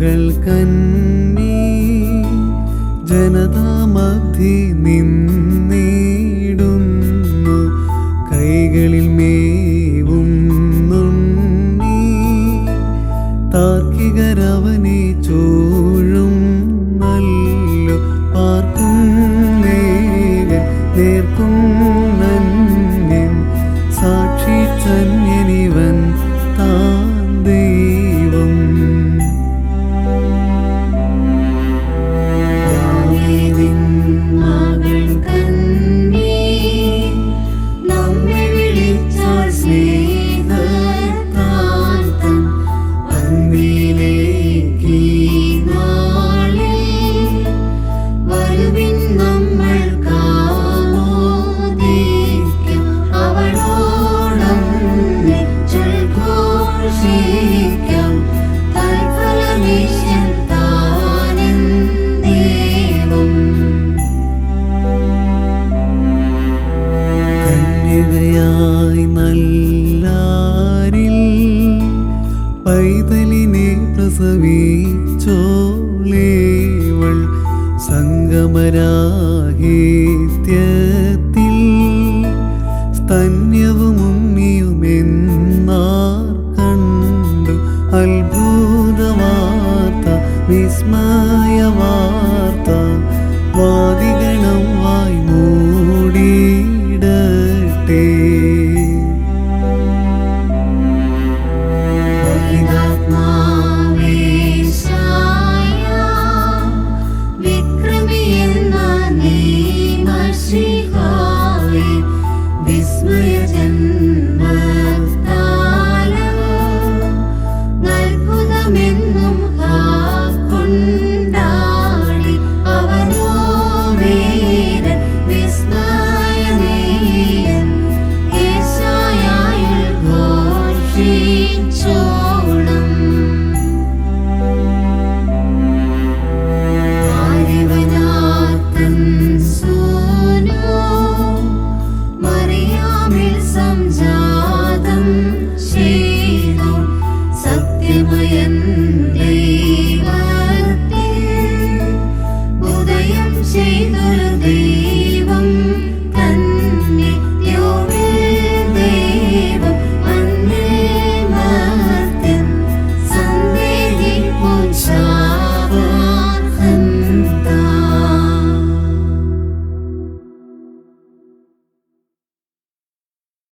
മകൾ കന്നി ജനതാമധ്യ നിന്നീ. പിഴയായി നല്ലാരിൽ പൈതലിനെ പ്രസവിച്ചോളേവൾ സംഗമരാഹിത്യത്തിൽ സ്തന്യവും ഉമ്മിയുമെന്നാർ കണ്ടു അത്ഭുതവാർത്ത വിസ്മയ സ്നേഹിച്ചോളും